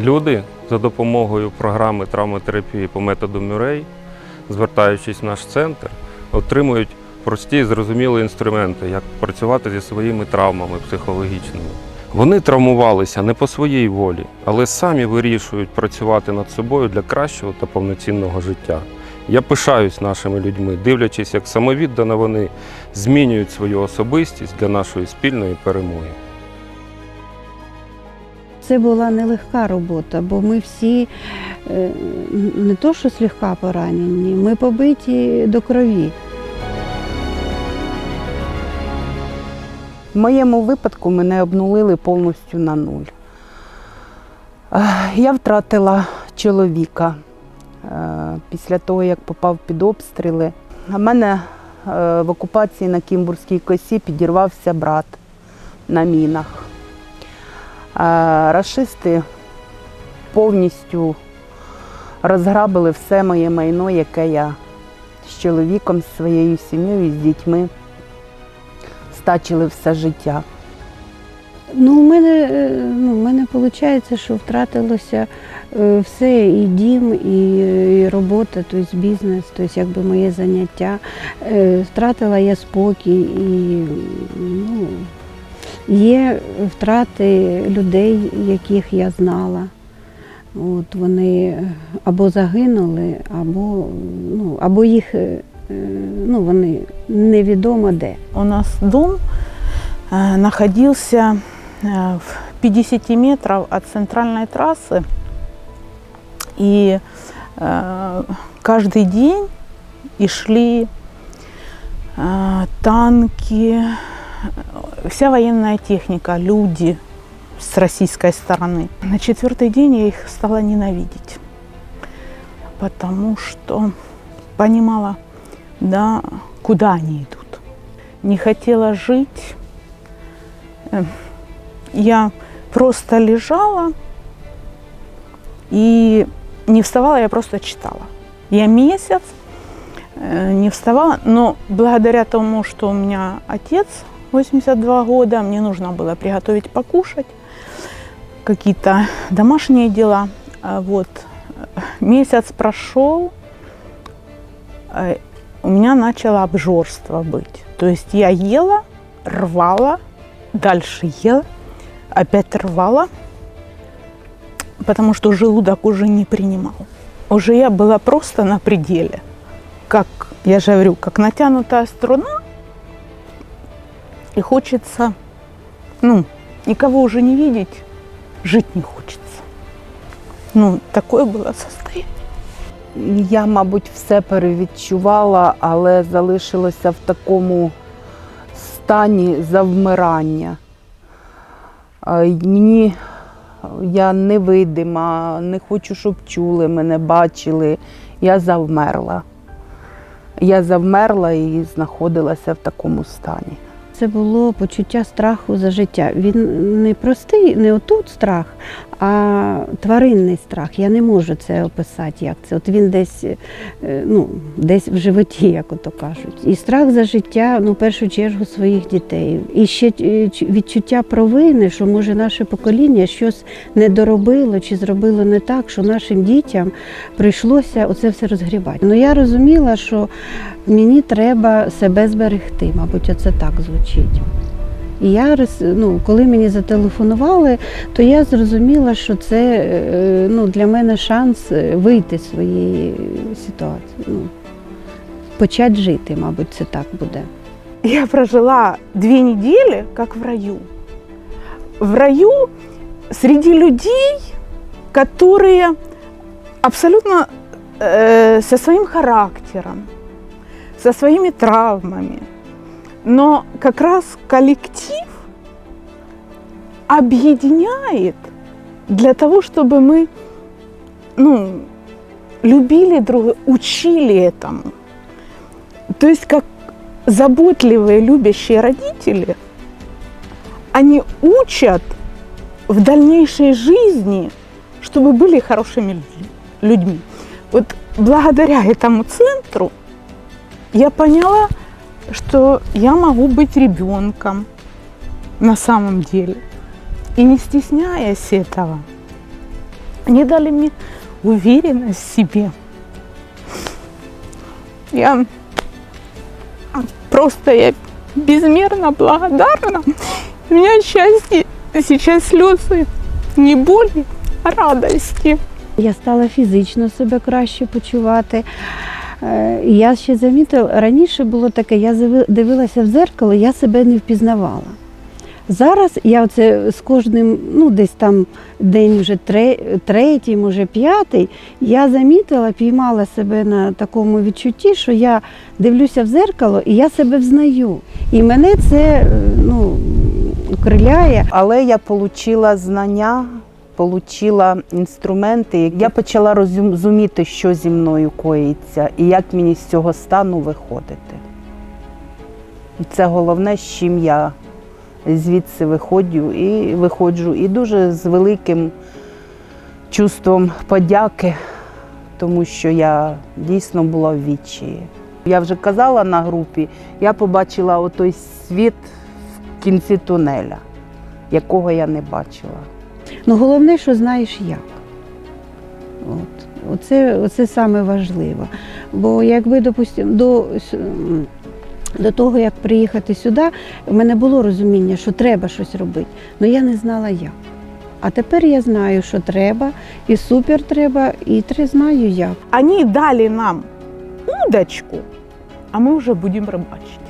Люди за допомогою програми травматерапії по методу Мюррей, звертаючись в наш центр, отримують прості і зрозумілі інструменти, як працювати зі своїми травмами психологічними. Вони травмувалися не по своїй волі, але самі вирішують працювати над собою для кращого та повноцінного життя. Я пишаюсь нашими людьми, дивлячись, як самовіддано вони змінюють свою особистість для нашої спільної перемоги. Це була нелегка робота, бо ми всі е, не то, що слегка поранені, ми побиті до крові. В моєму випадку мене обнулили повністю на нуль. Я втратила чоловіка е, після того, як попав під обстріли. У мене е, в окупації на Кімбурзькій косі підірвався брат на мінах. Е, Рашисти повністю розграбили все моє майно, яке я з чоловіком, з своєю сім'єю, з дітьми стачили все життя. Ну, у мене, е, ну, у мене виходить, що втратилося е, все, і дім, і, і робота, тобто бізнес, тобто якби моє заняття. Е, Втратила я спокій і ну, є втрати людей, яких я знала. От вони або загинули, або, ну, або їх е, е, ну, вони невідомо де. У нас дом э, находился э, в 50 метров от центральной трассы. И э, каждый день и шли э, танки, э, Вся военная техника, люди с российской стороны. На четвертый день я их стала ненавидеть, потому что понимала, да, куда они идут не хотела жить. Э, Я просто лежала и не вставала, я просто читала. Я месяц э, не вставала, но благодаря тому, что у меня отец 82 года, мне нужно было приготовить покушать, какие-то домашние дела. А Вот э, месяц прошел, э, у меня начало обжорство быть. То есть я ела, рвала, дальше ела, опять рвала, потому что желудок уже не принимал. Уже я была просто на пределе. Как, я же говорю, как натянутая струна, и хочется, ну, никого уже не видеть, жить не хочется. Ну, такое было состояние. Я, мабуть, все перевідчувала, але залишилася в такому стані завмирання. А, Мені я невидима, не хочу, щоб чули мене, бачили. Я завмерла. Я завмерла і знаходилася в такому стані. Це було почуття страху за життя. Він не простий, не отут страх, а тваринний страх. Я не можу це описати, як це. От він десь, е, ну, десь в животі, як ото кажуть. І страх за життя, ну, в першу чергу, своїх дітей. І ще е, відчуття провини, що може наше покоління щось не доробило чи зробило не так, що нашим дітям прийшлося оце все розгрібати. Ну я розуміла, що мені треба себе зберегти, мабуть, оце так звучить. І я ну, коли мені зателефонували, то я зрозуміла, що це е, ну, для мене шанс е, вийти з своєї ситуації. Ну, почати жити, мабуть, це так буде. Я прожила две недели, как в раю. В раю среди людей, которые абсолютно э, со своим характером, со своими травмами. Но как раз коллектив объединяет для того, чтобы мы ну, любили друг друга, учили этому. То есть как заботливые, любящие родители, они учат в дальнейшей жизни, чтобы были хорошими людьми. Вот благодаря этому центру я поняла, что я могу быть ребенком на самом деле. И не стесняясь этого, Они дали мне уверенность в себе. Я просто я безмерно благодарна. У меня счастье, сейчас слезы, не боли, а радости. Я стала фізично себе краще почувати. Е, Я ще замітила, раніше було таке, я дивилася в дзеркало, я себе не впізнавала. Зараз я оце з кожним, ну десь там день вже третій, може п'ятий, я замітила, піймала себе на такому відчутті, що я дивлюся в дзеркало і я себе взнаю. І мене це е, ну, укриляє. Але я отримала знання, отримала інструменти. Я почала розуміти, що зі мною коїться і як мені з цього стану виходити. Це головне, з чим я звідси виходжу і виходжу. І дуже з великим чувством подяки, тому що я дійсно була в відчаї. Я вже казала на групі, я побачила отой світ в кінці тунеля, якого я не бачила. Ну, головне, що знаєш як. От. Оце, оце саме важливо. Бо якби, допустимо, до, до того, як приїхати сюди, в мене було розуміння, що треба щось робити, але я не знала як. А тепер я знаю, що треба, і супер треба, і тре знаю як. Они дали нам удочку, а мы уже будем рыбачить.